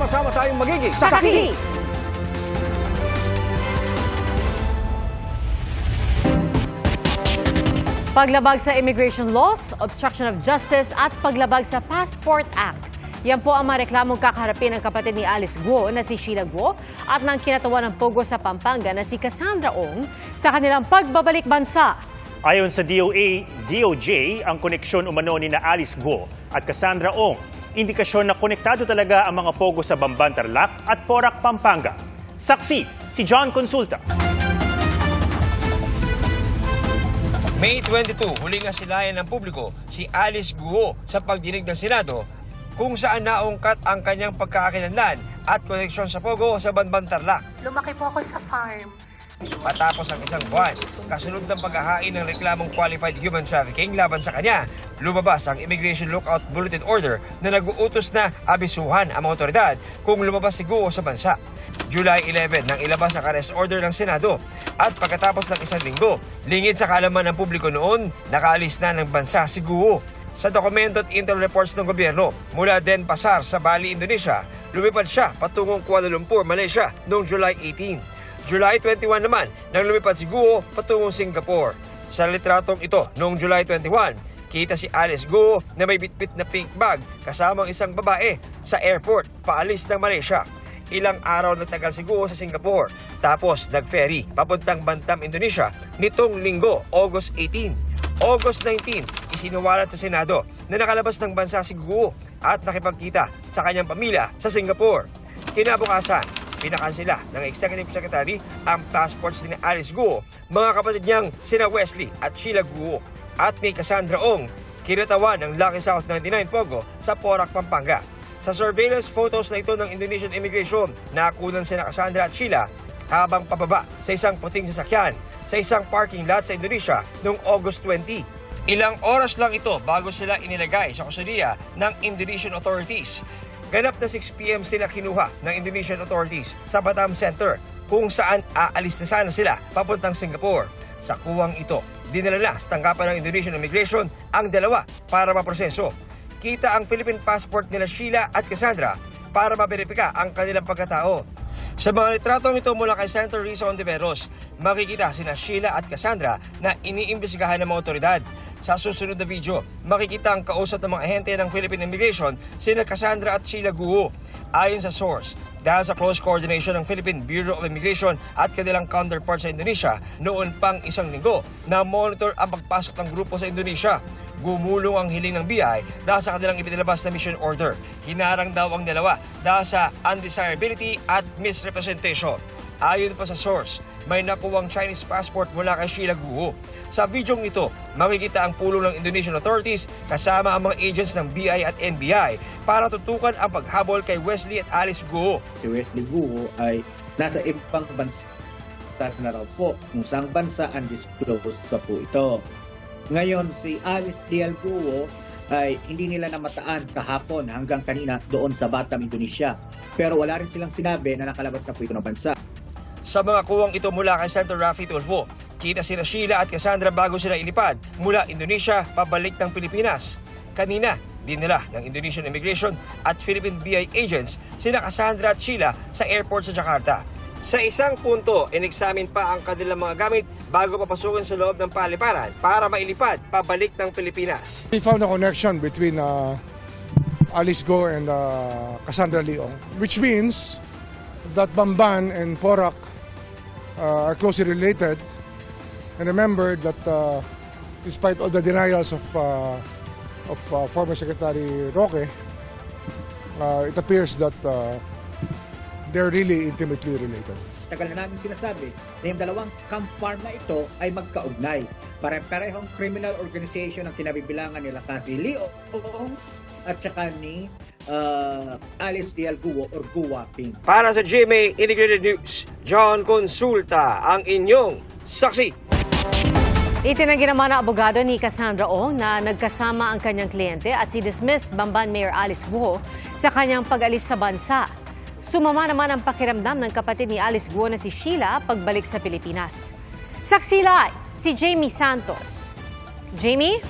Sama-sama tayong magiging Saksi! Paglabag sa immigration laws, obstruction of justice at paglabag sa Passport Act. Yan po ang mga reklamong kakaharapin ng kapatid ni Alice Guo na si Sheila Guo at ng kinatawa ng Pogo sa Pampanga na si Cassandra Ong sa kanilang pagbabalik bansa. Ayon sa DOA, DOJ, ang koneksyon umano ni na Alice Guo at Cassandra Ong, indikasyon na konektado talaga ang mga pogo sa Bamban Tarlac at Porac, Pampanga. Saksi, si John Consulta. May 22, huling asilayan ng publiko si Alice Guo sa pagdinig ng Senado kung saan naungkat ang kanyang pagkakakilanlan at koneksyon sa Pogo sa Banban Tarlac. Lumaki po ako sa farm. Matapos ang isang buwan, kasunod ng paghahain ng reklamong qualified human trafficking laban sa kanya, lumabas ang Immigration Lookout Bulletin Order na nag-uutos na abisuhan ang mga otoridad kung lumabas si Guo sa bansa. July 11 nang ilabas ang arrest order ng Senado at pagkatapos ng isang linggo, lingid sa kalaman ng publiko noon, nakaalis na ng bansa si Guo. Sa dokumento at intel reports ng gobyerno, mula Denpasar sa Bali, Indonesia, lumipad siya patungong Kuala Lumpur, Malaysia noong July 18. July 21 naman nang lumipad si Guo patungong Singapore. Sa litratong ito noong July 21, kita si Alice Guo na may bitbit na pink bag kasamang isang babae sa airport paalis ng Malaysia. Ilang araw nagtagal si Guo sa Singapore tapos nag-ferry papuntang Bantam, Indonesia nitong linggo, August 18. August 19, isinuwalat sa Senado na nakalabas ng bansa si Guo at nakipagkita sa kanyang pamilya sa Singapore. Kinabukasan, pinakansila ng Executive Secretary ang passports ni Alice Guo, mga kapatid niyang sina Wesley at Sheila Guo at ni Cassandra Ong, kinatawan ng Lucky South 99 Pogo sa Porac, Pampanga. Sa surveillance photos na ito ng Indonesian Immigration, nakunan sina Cassandra at Sheila habang pababa sa isang puting sasakyan sa isang parking lot sa Indonesia noong August 20. Ilang oras lang ito bago sila inilagay sa kustudiya ng Indonesian authorities. Ganap na 6pm sila kinuha ng Indonesian authorities sa Batam Center kung saan aalis na sana sila papuntang Singapore. Sa kuwang ito, dinala na sa tanggapan ng Indonesian Immigration ang dalawa para maproseso. Kita ang Philippine passport nila Sheila at Cassandra para maberipika ang kanilang pagkatao. Sa mga litratong ito mula kay Senator Risa Ontiveros, makikita sina Sheila at Cassandra na iniimbestigahan ng mga otoridad. Sa susunod na video, makikita ang kausap ng mga ahente ng Philippine Immigration, sina Cassandra at Sheila Guo. Ayon sa source, dahil sa close coordination ng Philippine Bureau of Immigration at kanilang counterpart sa Indonesia, noon pang isang linggo na monitor ang pagpasok ng grupo sa Indonesia. Gumulong ang hiling ng BI dahil sa kanilang ipinilabas na mission order. Hinarang daw ang dalawa dahil sa undesirability at misrepresentation. Ayon pa sa source, may nakuwang Chinese passport mula kay Sheila Guo. Sa videong ito, makikita ang pulong ng Indonesian authorities kasama ang mga agents ng BI at NBI para tutukan ang paghabol kay Wesley at Alice Guo. si Wesley Guo ay nasa ibang bansa na raw po. Kung saang bansa undisclosed pa po ito. Ngayon, si Alice Dial Guo ay hindi nila namataan kahapon hanggang kanina doon sa Batam, Indonesia. Pero wala rin silang sinabi na nakalabas na po ito ng bansa. Sa mga kuwang ito mula kay Senator Rafi Tulfo, kita sina Sheila at Cassandra bago sila ilipad mula Indonesia pabalik ng Pilipinas. Kanina, dinala ng Indonesian Immigration at Philippine BI agents sina Cassandra at Sheila sa airport sa Jakarta. Sa isang punto, inexamine pa ang kanilang mga gamit bago papasukin sa loob ng paliparan para mailipad pabalik ng Pilipinas. We found a connection between uh, Alice Go and uh, Cassandra Leong, which means that Bamban and Porak uh, are closely related. And remember that uh, despite all the denials of, uh, of uh, former Secretary Roque, uh, it appears that uh, they're really intimately related. Tagal na namin sinasabi na yung dalawang scam farm na ito ay magkaugnay. Pare-parehong criminal organization ang kinabibilangan nila kasi Leong at saka ni uh, Alice Dial Guo or Guwa Ping. Para sa GMA Integrated News, John Consulta ang inyong saksi. Itinanggi naman ng abogado ni Cassandra Ong na nagkasama ang kanyang kliyente at si dismissed Bamban Mayor Alice Guo sa kanyang pag-alis sa bansa. Sumama naman ang pakiramdam ng kapatid ni Alice Guo na si Sheila pagbalik sa Pilipinas. Saksi live, si Jamie Santos. Jamie?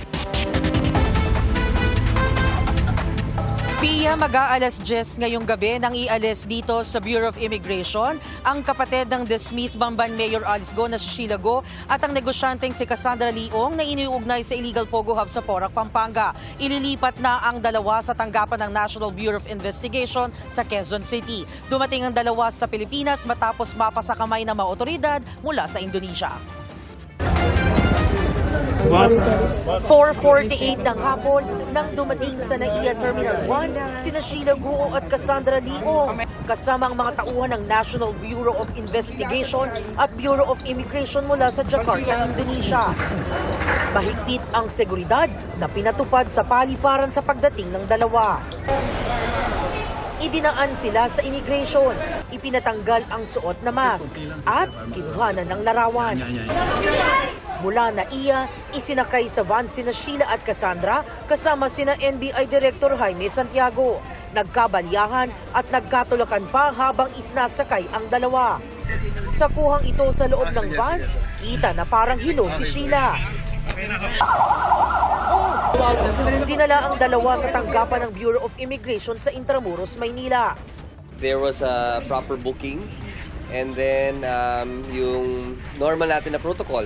Pia, mag-aalas 10 ngayong gabi nang ialis dito sa Bureau of Immigration ang kapatid ng dismissed Bamban Mayor Alice Go na si Sheila Go at ang negosyanteng si Cassandra Leong na iniugnay sa illegal Pogo Hub sa Porac, Pampanga. Ililipat na ang dalawa sa tanggapan ng National Bureau of Investigation sa Quezon City. Dumating ang dalawa sa Pilipinas matapos mapasa kamay ng mga otoridad mula sa Indonesia. 4.48 ng hapon nang dumating sa NAIA Terminal 1 sina Sheila Guo at Cassandra Leong kasama ang mga tauhan ng National Bureau of Investigation at Bureau of Immigration mula sa Jakarta, Indonesia. Mahigpit ang seguridad na pinatupad sa paliparan sa pagdating ng dalawa. Idinaan sila sa immigration, ipinatanggal ang suot na mask at kinuhanan ng larawan. Mula na iya, isinakay sa van sina Sheila at Cassandra kasama sina NBI Director Jaime Santiago. Nagkabalyahan at nagkatulakan pa habang isnasakay ang dalawa. Sa kuhang ito sa loob ng van, kita na parang hilo si Sheila. Dinala ang dalawa sa tanggapan ng Bureau of Immigration sa Intramuros, Maynila. there was a proper booking and then um, yung normal natin na protocol.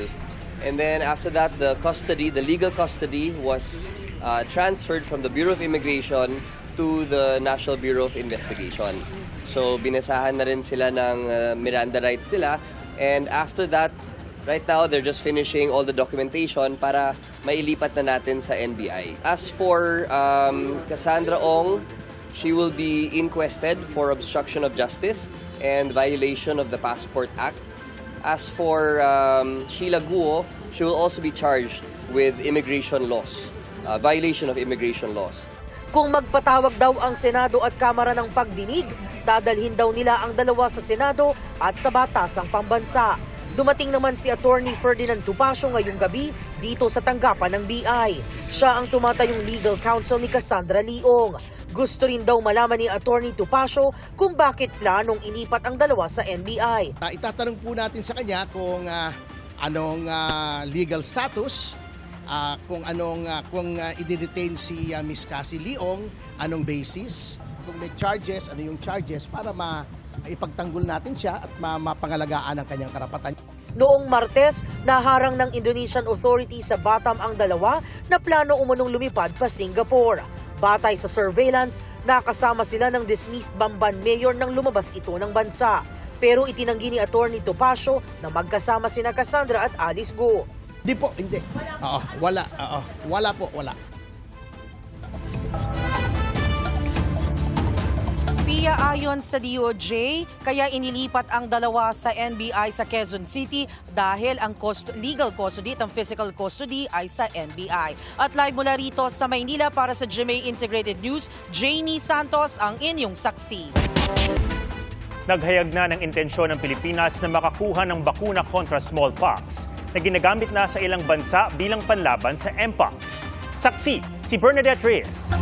And then after that, the custody, the legal custody was uh, transferred from the Bureau of Immigration to the National Bureau of Investigation. So binasahan na rin sila ng uh, Miranda rights nila and after that, right now they're just finishing all the documentation para mailipat na natin sa NBI. As for um, Cassandra Ong, She will be inquested for obstruction of justice and violation of the Passport Act. As for um, Sheila Guo, she will also be charged with immigration laws, uh, violation of immigration laws. Kung magpatawag daw ang Senado at Kamara ng pagdinig, dadalhin daw nila ang dalawa sa Senado at sa batasang pambansa. Dumating naman si Attorney Ferdinand Tupacio ngayong gabi dito sa tanggapan ng BI. Siya ang tumatayong legal counsel ni Cassandra Leong. Gusto rin daw malaman ni Attorney Tupacio kung bakit planong ilipat ang dalawa sa NBI. Uh, itatanong po natin sa kanya kung ah, anong ah, legal status, ah, kung anong ah, kung uh, i-detain si ah, Miss Cassie Leong, anong basis, kung may charges, ano yung charges para ma ipagtanggol natin siya at ma mapangalagaan ang kanyang karapatan. Noong Martes, naharang ng Indonesian authorities sa Batam ang dalawa na plano umunong lumipad pa Singapore. Batay sa surveillance, nakasama sila ng dismissed Bamban Mayor nang lumabas ito ng bansa. Pero itinanggi ni Attorney Topacio na magkasama sina Cassandra at Alice Go. Hindi po, hindi. Oo, wala. Oo, wala po, wala. Pia ayon sa DOJ, kaya inilipat ang dalawa sa NBI sa Quezon City dahil ang cost- legal custody at ang physical custody ay sa NBI. At live mula rito sa Maynila para sa GMA Integrated News, Jamie Santos ang inyong saksi. Naghayag na ng intensyon ng Pilipinas na makakuha ng bakuna kontra smallpox na ginagamit na sa ilang bansa bilang panlaban sa Mpox. Saksi, si Bernadette Reyes.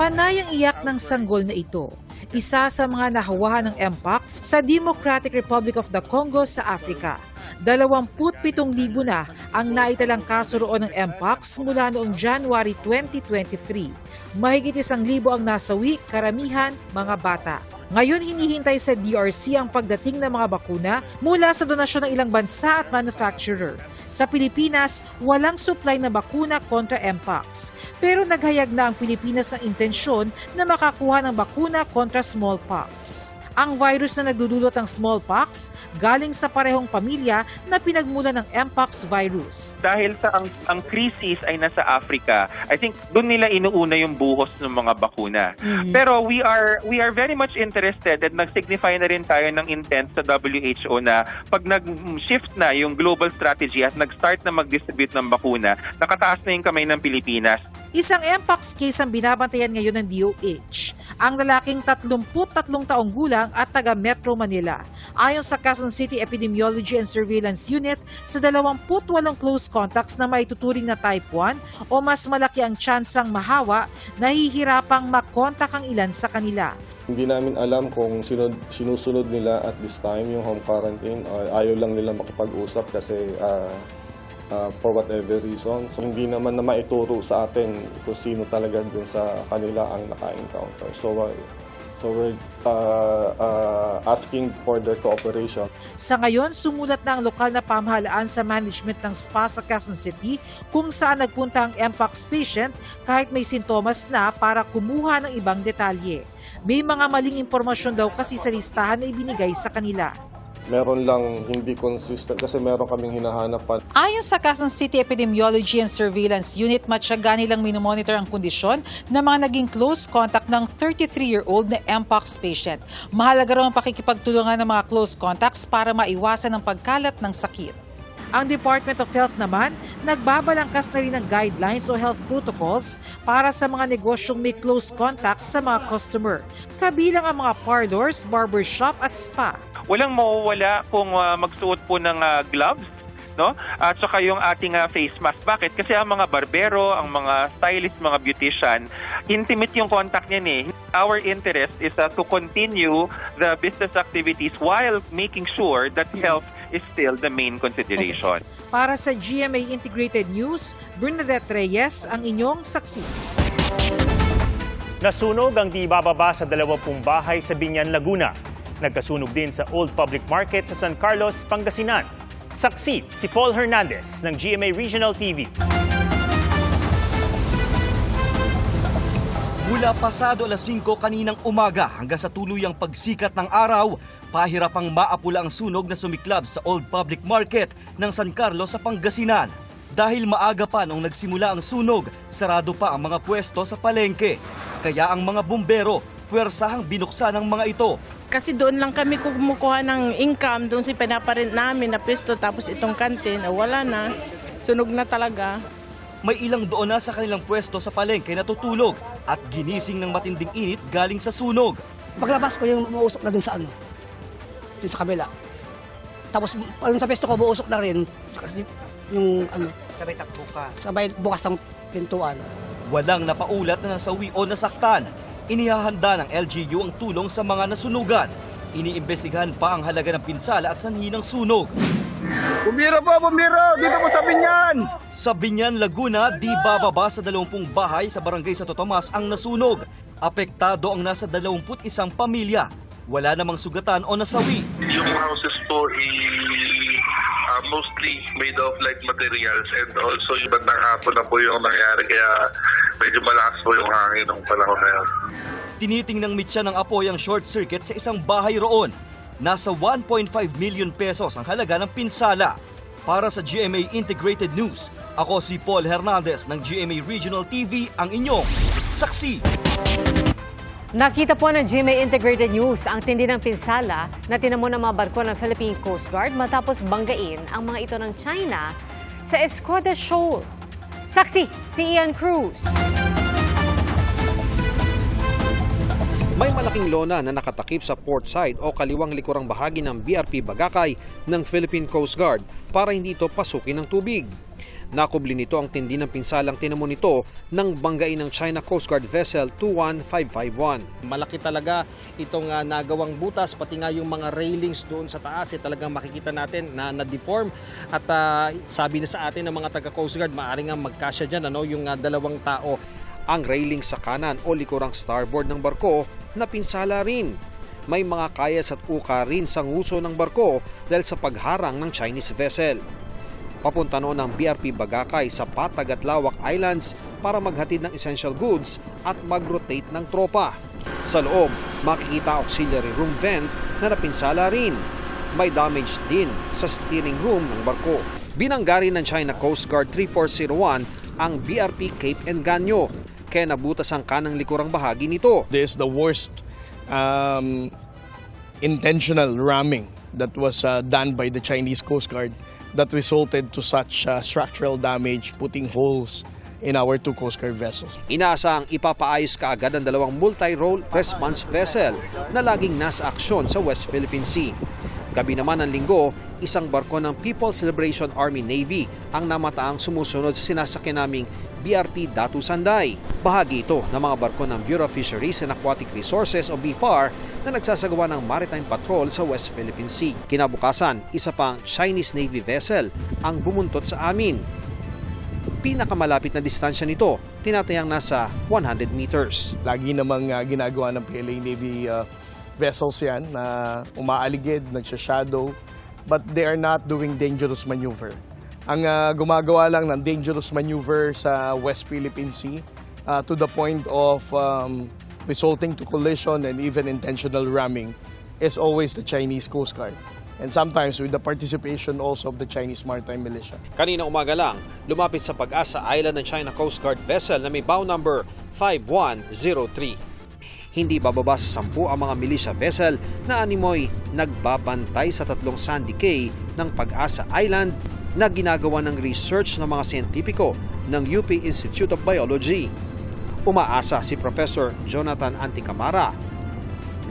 Panay iyak ng sanggol na ito. Isa sa mga nahawahan ng MPOX sa Democratic Republic of the Congo sa Africa. 27,000 na ang naitalang kaso roon ng MPOX mula noong January 2023. Mahigit isang libo ang nasawi, karamihan mga bata. Ngayon hinihintay sa DRC ang pagdating ng mga bakuna mula sa donasyon ng ilang bansa at manufacturer. Sa Pilipinas, walang supply na bakuna kontra Mpox. Pero naghayag na ang Pilipinas ng intensyon na makakuha ng bakuna kontra smallpox. Ang virus na nagdudulot ng smallpox galing sa parehong pamilya na pinagmula ng Mpox virus. dahil sa ang, ang crisis ay nasa Africa, I think doon nila inuuna yung buhos ng mga bakuna. Pero we are we are very much interested at nag-signify na rin tayo ng intent sa WHO na pag nag-shift na yung global strategy at nag-start na mag-distribute ng bakuna, nakataas na yung kamay ng Pilipinas. Isang Mpox case ang binabantayan ngayon ng DOH. Ang lalaking 33 taong gulang at taga Metro Manila. Ayon sa Quezon City Epidemiology and Surveillance Unit, sa 28 close contacts na maituturing na type 1 o mas malaki ang tsansang mahawa, nahihirapang makontak ang ilan sa kanila. Hindi namin alam kung sinod, sinusunod nila at this time yung home quarantine. Ay- ayaw lang nila makipag-usap kasi ah, uh, for whatever reason. So hindi naman na maituro sa atin kung sino talaga dun sa kanila ang naka-encounter. So, uh, so we're uh, uh, asking for their cooperation. Sa ngayon, sumulat na ang lokal na pamahalaan sa management ng spa sa Quezon City kung saan nagpunta ang Mpox patient kahit may sintomas na para kumuha ng ibang detalye. May mga maling impormasyon daw kasi sa listahan na ibinigay sa kanila. Meron lang hindi consistent kasi meron kaming hinahanap pa Ayon sa Quezon City Epidemiology and Surveillance Unit, matyaga nilang minomonitor ang kondisyon ng mga naging close contact ng 33-year-old na Mpox patient. Mahalaga raw ang pakikipagtulungan ng mga close contacts para maiwasan ang pagkalat ng sakit. Ang Department of Health naman, nagbabalangkas na rin ng guidelines o health protocols para sa mga negosyong may close contact sa mga customer. Kabilang ang mga parlors, barbershop at spa. Walang mawawala kung ah, magsuot po ng ah, gloves no? At saka yung ating ah, face mask. Bakit? Kasi ang mga barbero, ang mga stylist, mga beautician, intimate yung contact niyan eh. Our interest is ah, to continue the business activities while making sure that health is still the main consideration. Para sa GMA Integrated News, Bernadette Reyes ang inyong saksi. Nasunog ang di bababa sa 20 bahay sa Binyan, Laguna. Nagkasunog din sa Old Public Market sa San Carlos, Pangasinan. Saksi si Paul Hernandez ng GMA Regional TV. Mula pasado alas 5 kaninang umaga hanggang sa tuluyang pagsikat ng araw, pahirapang maapula ang sunog na sumiklab sa Old Public Market ng San Carlos sa Pangasinan. Dahil maaga pa nung nagsimula ang sunog, sarado pa ang mga pwesto sa palengke. Kaya ang mga bumbero, puwersahang binuksan ang mga ito. Kasi doon lang kami kumukuha ng income, doon si pinaparent namin na pwesto, tapos itong kantin, ah, wala na. Sunog na talaga. May ilang doon na sa kanilang pwesto sa palengke natutulog at ginising ng matinding init galing sa sunog. Paglabas ko yung umuusok na dun sa ano, dun sa kabila. Tapos yung sa pesto ko, buusok na rin. Kasi yung ano, Sabay takbo ka. sabay bukas ng pintuan. Walang napaulat na nasawi o nasaktan. Inihahanda ng LGU ang tulong sa mga nasunugan. Iniimbestigahan pa ang halaga ng pinsala at sanhi ng sunog. Bumira po, bumira! Dito po sa Binyan! Sa Binyan, Laguna, di bababa sa 20 bahay sa barangay Santo Tomas ang nasunog. Apektado ang nasa 21 pamilya. Wala namang sugatan o nasawi. Yung houses po ay uh, mostly made of light materials and also yung bandang hapon na po yung nangyari kaya medyo malakas po yung hangin ng panahon na yun. Tinitingnang mitya ng apoy ang short circuit sa isang bahay roon. Nasa 1.5 million pesos ang halaga ng pinsala. Para sa GMA Integrated News, ako si Paul Hernandez ng GMA Regional TV, ang inyong saksi. Nakita po ng GMA Integrated News ang tindi ng pinsala na tinamo ng mga barko ng Philippine Coast Guard matapos banggain ang mga ito ng China sa Escoda Shoal. Saksi, si Ian Cruz. May malaking lona na nakatakip sa port side o kaliwang likurang bahagi ng BRP Bagakay ng Philippine Coast Guard para hindi ito pasukin ng tubig. Nakubli nito ang tindi ng pinsalang tinamo nito ng banggain ng China Coast Guard vessel 21551. Malaki talaga itong ah, nagawang butas, pati nga yung mga railings doon sa taas, eh, talagang makikita natin na na-deform. At ah, sabi na sa atin ng mga taga Coast Guard, maaaring nga magkasya dyan, ano, yung ah, dalawang tao. Ang railing sa kanan o likurang starboard ng barko na pinsala rin. May mga kayas at uka rin sa nguso ng barko dahil sa pagharang ng Chinese vessel. Papunta noon ang BRP Bagakay sa Patag at Lawak Islands para maghatid ng essential goods at mag-rotate ng tropa. Sa loob, makikita auxiliary room vent na napinsala rin. May damage din sa steering room ng barko. Binangga rin ng China Coast Guard 3401 ang BRP Cape Engaño kaya nabutas ang kanang likurang bahagi nito. This is the worst um, intentional ramming that was uh, done by the Chinese Coast Guard that resulted to such uh, structural damage, putting holes in our two Coast Guard vessels. Inaasang ipapaayos kaagad ang dalawang multi-role response vessel na laging nasa aksyon sa West Philippine Sea. Gabi naman ng linggo, isang barko ng People's Liberation Army Navy ang namataang sumusunod sa sinasakyan naming BRP Datu Sanday. Bahagi ito ng mga barko ng Bureau of Fisheries and Aquatic Resources o BFAR na nagsasagawa ng maritime patrol sa West Philippine Sea. Kinabukasan, isa pang Chinese Navy vessel ang bumuntot sa amin. Pinakamalapit na distansya nito, tinatayang nasa 100 meters. Lagi namang ah, ginagawa ng PLA Navy ah, vessels yan na umaaligid, nagsha-shadow, but they are not doing dangerous maneuver. Ang ah, gumagawa lang ng dangerous maneuver sa West Philippine Sea ah, to the point of um, resulting to collision and even intentional ramming is always the Chinese Coast Guard. And sometimes with the participation also of the Chinese Maritime Militia. Kanina umaga lang, lumapit sa Pag-asa Island ng China Coast Guard vessel na may bow number 5103. Hindi bababa sa sampu ang mga militia vessel na animoy nagbabantay sa tatlong sandy cay ng Pag-asa Island na ginagawa ng research ng mga siyentipiko ng UP Institute of Biology. Umaasa si Professor Jonathan Anticamara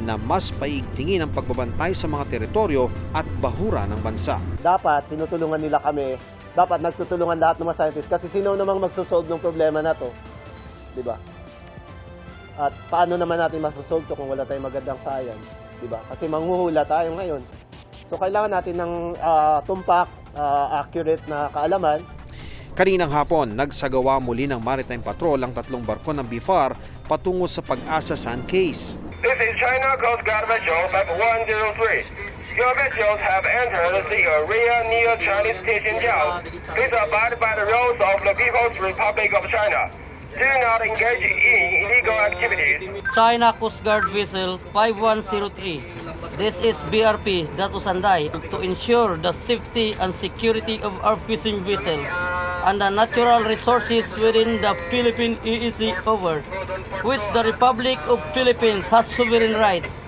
na mas paigtingin ang pagbabantay sa mga teritoryo at bahura ng bansa. dapat tinutulungan nila kami, dapat nagtutulungan lahat ng mga scientists kasi sino namang magsosolve ng problema na to? 'Di ba? At paano naman natin masosolve to kung wala tayong magandang science, 'di ba? Kasi manghuhula tayo ngayon. So kailangan natin ng ah, tumpak, ah, accurate na kaalaman Kaninang hapon, nagsagawa muli ng maritime patrol ang tatlong barko ng BIFAR patungo sa Pag-asa Sun Case. This is China Coast Guard vessel F-103. Your vessels have entered the area near Chinese station Jiao. Please abide by the rules of the People's Republic of China. Do not engage in illegal activities. China Coast Guard vessel 5103. This is BRP Datu Sanday to ensure the safety and security of our fishing vessels and the natural resources within the Philippine EEZ over, which the Republic of Philippines has sovereign rights.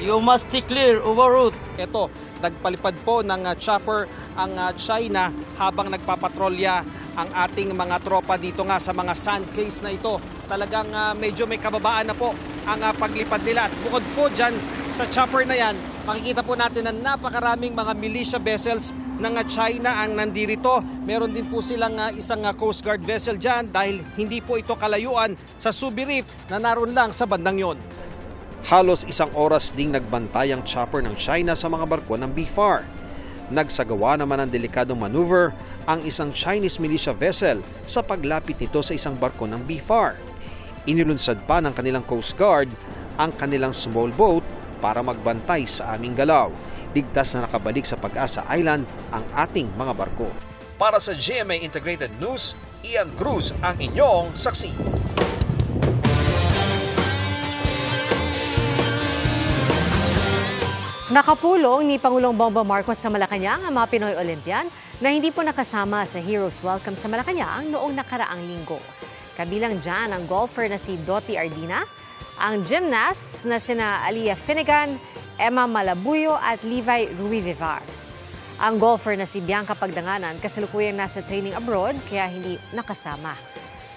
You must declare overroute Ito, nagpalipad po ng uh, chopper ang uh, China habang nagpapatrolya ang ating mga tropa dito nga sa mga sand case na ito. Talagang uh, medyo may kababaan na po ang uh, paglipad nila. At bukod po dyan sa chopper na yan, makikita po natin na napakaraming mga militia vessels ng uh, China ang nandirito. Meron din po silang uh, isang uh, Coast Guard vessel dyan dahil hindi po ito kalayuan sa Subi Reef na naroon lang sa bandang yon. Halos isang oras ding nagbantay ang chopper ng China sa mga barko ng BFAR. Nagsagawa naman ng delikadong maneuver ang isang Chinese militia vessel sa paglapit nito sa isang barko ng BFAR. Inilunsad pa ng kanilang Coast Guard ang kanilang small boat para magbantay sa aming galaw. Ligtas na nakabalik sa Pag-asa Island ang ating mga barko. Para sa GMA Integrated News, Ian Cruz ang inyong saksi. Nakapulong ni Pangulong Bongbong Marcos sa Malacanang ang mga Pinoy Olympian na hindi po nakasama sa Heroes Welcome sa Malacanang noong nakaraang linggo. Kabilang dyan ang golfer na si Dottie Ardina, ang gymnast na sina Aliyah Finnegan, Emma Malabuyo at Levi Ruivivar. Ang golfer na si Bianca Pagdanganan kasalukuyang nasa training abroad kaya hindi nakasama.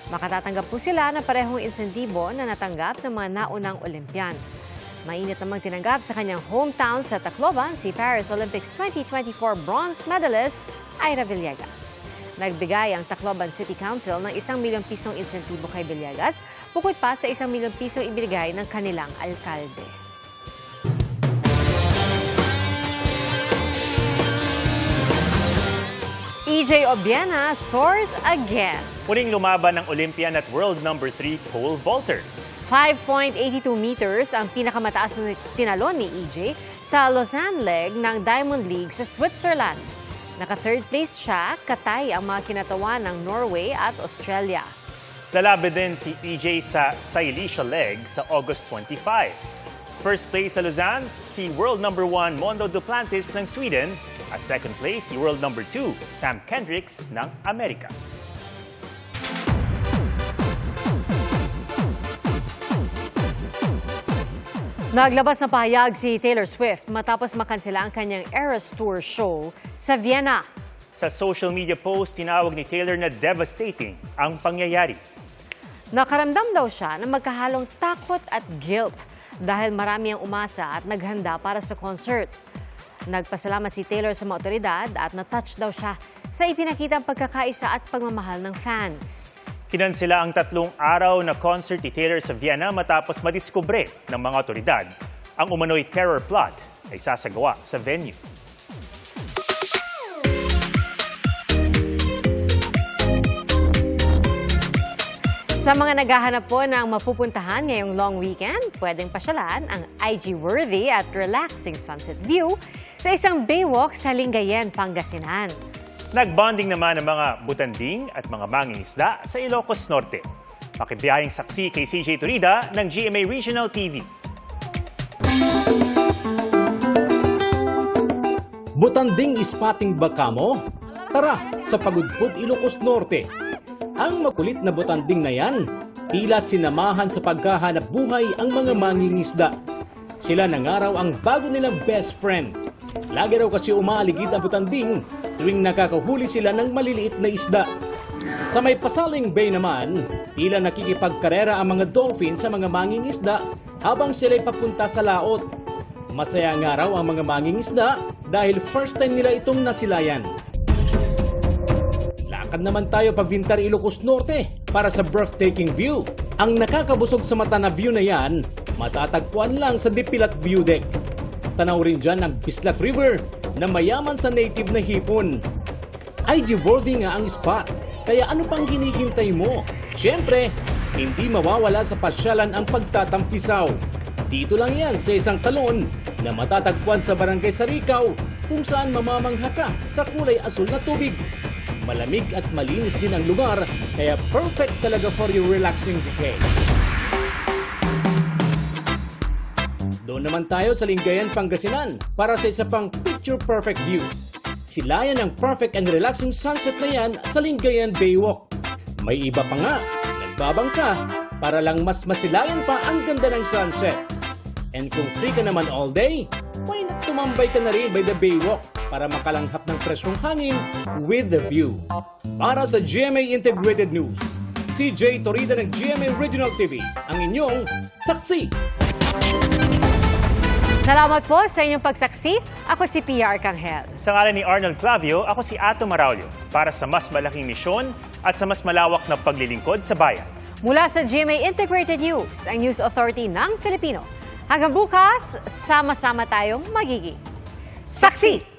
Makatatanggap po sila ng parehong insentibo na natanggap ng mga naunang Olympian. Mainit namang tinanggap sa kanyang hometown sa Tacloban si Paris Olympics 2024 bronze medalist Ira Villegas. Nagbigay ang Tacloban City Council ng isang milyong pisong insentibo kay Villegas, bukod pa sa isang milyong pisong ibinigay ng kanilang alkalde. EJ Obiena soars again. Muling lumaban ng Olympian at world number 3 pole vaulter. 5.82 meters ang pinakamataas na tinalon ni EJ sa Lausanne leg ng Diamond League sa Switzerland. Naka-third place siya, katay ang mga kinatawan ng Norway at Australia. Lalaban din si EJ sa Silesia leg sa August 25. First place sa Lausanne, si world number 1 Mondo Duplantis ng Sweden at second place si world number 2 Sam Kendricks ng Amerika. Naglabas ng pahayag si Taylor Swift matapos makansela ang kanyang Eras Tour show sa Vienna. Sa social media post, tinawag ni Taylor na devastating ang pangyayari. Nakaramdam daw siya ng magkahalong takot at guilt dahil marami ang umasa at naghanda para sa concert. Nagpasalamat si Taylor sa mga otoridad at na-touch daw siya sa ipinakitang pagkakaisa at pagmamahal ng fans. Kinansela ang tatlong araw na concert ni Taylor sa Vienna matapos madiskubre ng mga otoridad ang umano'y terror plot ay sasagawa sa venue. Sa mga naghahanap po ng mapupuntahan ngayong long weekend, pwedeng pasyalan ang IG-worthy at relaxing sunset view sa isang baywalk sa Lingayen, Pangasinan. Nagbonding naman ang mga butanding at mga mangingisda sa Ilocos Norte. Pakibiyahing saksi kay CJ Turida ng GMA Regional TV. Butanding spotting ba kamo? Tara sa Pagudpud, Ilocos Norte. Ang makulit na butanding na yan, tila sinamahan sa paghahanap buhay ang mga mangingisda. Sila nangaraw ang bago nilang best friend. Lagi raw kasi umaaligid ang butanding tuwing nakakahuli sila ng maliliit na isda. Sa may Pasaling Bay naman, tila nakikipagkarera ang mga dolphin sa mga mangingisda habang sila'y papunta sa laot. Masaya nga raw ang mga mangingisda dahil first time nila itong nasilayan. Lakad naman tayo pa Vintar Ilocos Norte para sa breathtaking view. Ang nakakabusog sa mata na view na yan, matatagpuan lang sa Dipilat View Deck. Tanaw rin dyan ang Bislak River na mayaman sa native na hipon. IG boarding nga ang spot, kaya ano pang hinihintay mo? Siyempre, hindi mawawala sa pasyalan ang pagtatampisaw. Dito lang yan sa isang talon na matatagpuan sa Barangay Sarikaw kung saan mamamangha ka sa kulay asul na tubig. Malamig at malinis din ang lugar kaya perfect talaga for your relaxing vacays. Doon naman tayo sa Lingayen, Pangasinan para sa isa pang picture perfect view. Silayan ang perfect and relaxing sunset na yan sa Lingayen Baywalk. May iba pa nga, nagbabang ka para lang mas masilayan pa ang ganda ng sunset. And kung free ka naman all day, why not tumambay ka na rin by the Baywalk para makalanghap ng presyong hangin with the view. Para sa GMA Integrated News, CJ Torida ng GMA Regional TV, ang inyong saksi. Salamat po sa inyong pagsaksi. Ako si PR Kanghel. Sa ngalan ni Arnold Clavio, ako si Ato Maraulio para sa mas malaking misyon at sa mas malawak na paglilingkod sa bayan. Mula sa GMA Integrated News, ang News Authority ng Filipino. Hanggang bukas, sama-sama tayong magiging saksi!